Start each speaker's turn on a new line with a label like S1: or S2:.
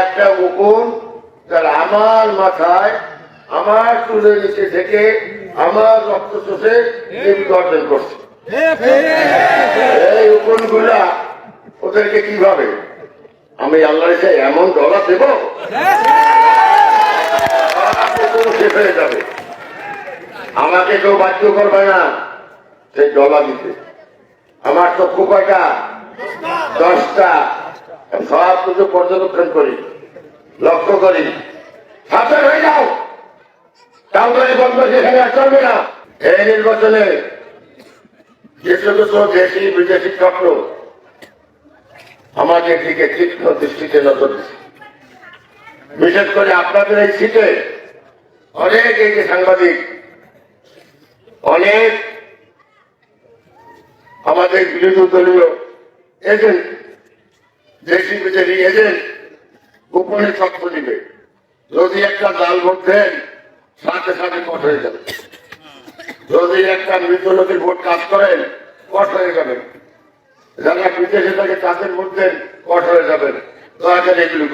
S1: একটা উকুন তার আমার মাথায়, আমার চুলের নিচে থেকে আমার রক্ত চোষে জীবিকা অর্জন করছে। এই উকুনগুলা ওদেরকে কীভাবে? আমি আল্লাহ এমন ডলা দেব হয়ে যাবে। আমাকে কেউ বাধ্য করবে না সেই ডলা দিতে। আমার চক্ষু কয়টা? দশটা। সব কিছু পর্যবেক্ষণ করি, লক্ষ্য করি। সাবধান হয়ে যাও। কাউকে বন্ধ সেখানে আর চলবে না। এই নির্বাচনে কিছু কিছু দেশি বিদেশি চক্র আমাদের দিকে তীক্ষ্ণ দৃষ্টিতে নজর বিশেষ করে আপনাদের এই সিটে অনেক এই যে সাংবাদিক, অনেক আমাদের বিরোধী দলীয় এজেন্ট দেশি বিদেশি এজেন্ট গোপনে তথ্য দিবে। যদি একটা জাল ভোট দেন, সাথে সাথে কট হয়ে যাবে। যদি একটা মৃত লোকের ভোট কাজ করেন কট হয়ে যাবেন যারা বিদেশে থাকে, তাদের ভোট দেন কট হয়ে যাবেন দয়া করে এগুলি।